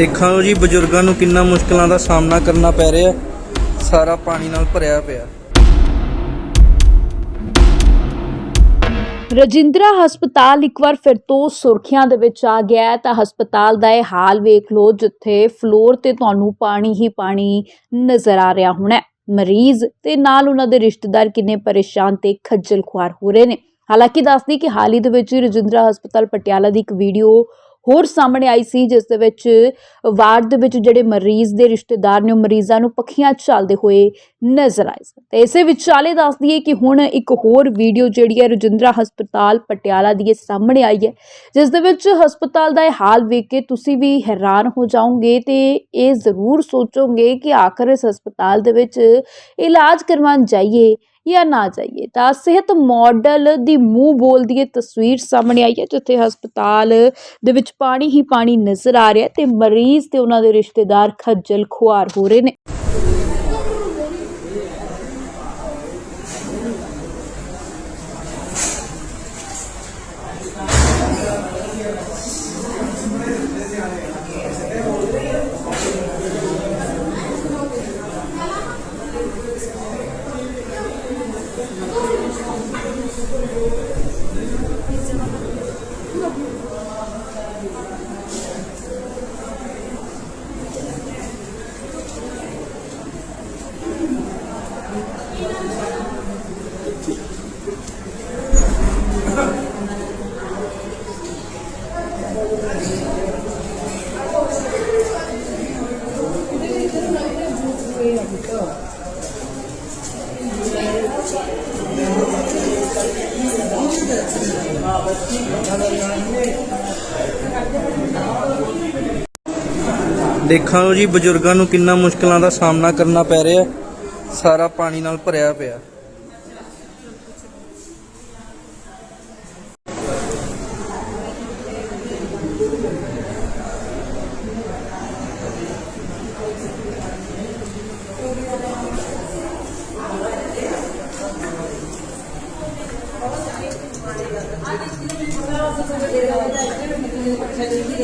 ਦੇਖਾਂ ਜੀ, ਬਜ਼ੁਰਗਾਂ ਨੂੰ ਕਿੰਨਾ ਮੁਸ਼ਕਲਾਂ ਦਾ ਸਾਹਮਣਾ ਕਰਨਾ ਪੈ ਰਿਹਾ। ਸਾਰਾ ਪਾਣੀ ਨਾਲ ਭਰਿਆ ਪਿਆ। ਰਜਿੰਦਰਾ ਹਸਪਤਾਲ ਇੱਕ ਵਾਰ ਫਿਰ ਤੋਂ ਸੁਰਖੀਆਂ ਦੇ ਵਿੱਚ ਆ ਗਿਆ ਹੈ। ਤਾਂ ਹਸਪਤਾਲ ਦਾ ਇਹ ਹਾਲ ਵੇਖ ਲਓ, ਜਿੱਥੇ ਫਲੋਰ ਤੇ ਤੁਹਾਨੂੰ ਪਾਣੀ ਹੀ ਪਾਣੀ ਨਜ਼ਰ ਆ ਰਿਹਾ ਹੋਣਾ ਮਰੀਜ਼ ਤੇ ਨਾਲ ਉਹਨਾਂ ਦੇ ਰਿਸ਼ਤੇਦਾਰ ਕਿੰਨੇ ਪਰੇਸ਼ਾਨ ਤੇ ਖੱਜਲ ਖੁਆਰ ਹੋ ਰਹੇ ਨੇ। ਹਾਲਾਂਕਿ ਦੱਸਦੀ ਕਿ ਹਾਲ ਹੀ ਦੇ ਵਿੱਚ ਰਜਿੰਦਰਾ ਹਸਪਤਾਲ ਪਟਿਆਲਾ ਦੀ ਇੱਕ ਵੀਡੀਓ ਹੋਰ ਸਾਹਮਣੇ ਆਈ ਸੀ, ਜਿਸ ਦੇ ਵਿੱਚ ਵਾਰਡ ਦੇ ਵਿੱਚ ਜਿਹੜੇ ਮਰੀਜ਼ ਦੇ ਰਿਸ਼ਤੇਦਾਰ ਨੇ, ਉਹ ਮਰੀਜ਼ਾਂ ਨੂੰ ਪੱਖੀਆਂ ਚੱਲਦੇ ਹੋਏ ਨਜ਼ਰ ਆਏ ਸਨ। ਤੇ ਇਸੇ ਵਿਚਾਲੇ ਦੱਸ ਦਈਏ ਕਿ ਹੁਣ ਇੱਕ ਹੋਰ ਵੀਡੀਓ ਜਿਹੜੀ ਹੈ, ਰਜਿੰਦਰਾ ਹਸਪਤਾਲ ਪਟਿਆਲਾ ਦੀ ਇਹ ਸਾਹਮਣੇ ਆਈ ਹੈ, ਜਿਸ ਦੇ ਵਿੱਚ ਹਸਪਤਾਲ ਦਾ ਇਹ ਹਾਲ ਵੇਖ ਕੇ ਤੁਸੀਂ ਵੀ ਹੈਰਾਨ ਹੋ ਜਾਓਗੇ ਤੇ ਇਹ ਜ਼ਰੂਰ ਸੋਚੋਗੇ ਕਿ ਆਖਰ ਇਸ ਹਸਪਤਾਲ ਦੇ ਵਿੱਚ ਇਲਾਜ ਕਰਵਾਉਣ ਜਾਈਏ ਜਾਂ ਨਾ ਜਾਈਏ। ਤਾਂ ਸਿਹਤ ਮਾਡਲ ਦੀ ਮੂੰਹ ਬੋਲਦੀ ਇਹ ਤਸਵੀਰ ਸਾਹਮਣੇ ਆਈ ਹੈ, ਜਿੱਥੇ ਹਸਪਤਾਲ ਦੇ ਵਿੱਚ ਪਾਣੀ ਹੀ ਪਾਣੀ ਨਜ਼ਰ ਆ ਰਿਹਾ ਹੈ ਤੇ ਮਰੀਜ਼ ਤੇ ਉਹਨਾਂ ਦੇ ਰਿਸ਼ਤੇਦਾਰ ਖੱਜਲ ਖੁਆਰ ਹੋ ਰਹੇ ਨੇ। Gracias. ਦੇਖਾਂ ਜੀ, ਬਜ਼ੁਰਗਾਂ ਨੂੰ ਕਿੰਨਾ ਮੁਸ਼ਕਲਾਂ ਦਾ ਸਾਹਮਣਾ ਕਰਨਾ ਪੈ ਰਿਹਾ। ਸਾਰਾ ਪਾਣੀ ਨਾਲ ਭਰਿਆ ਪਿਆ। Hadi gidelim. Hadi gidelim. Hadi gidelim.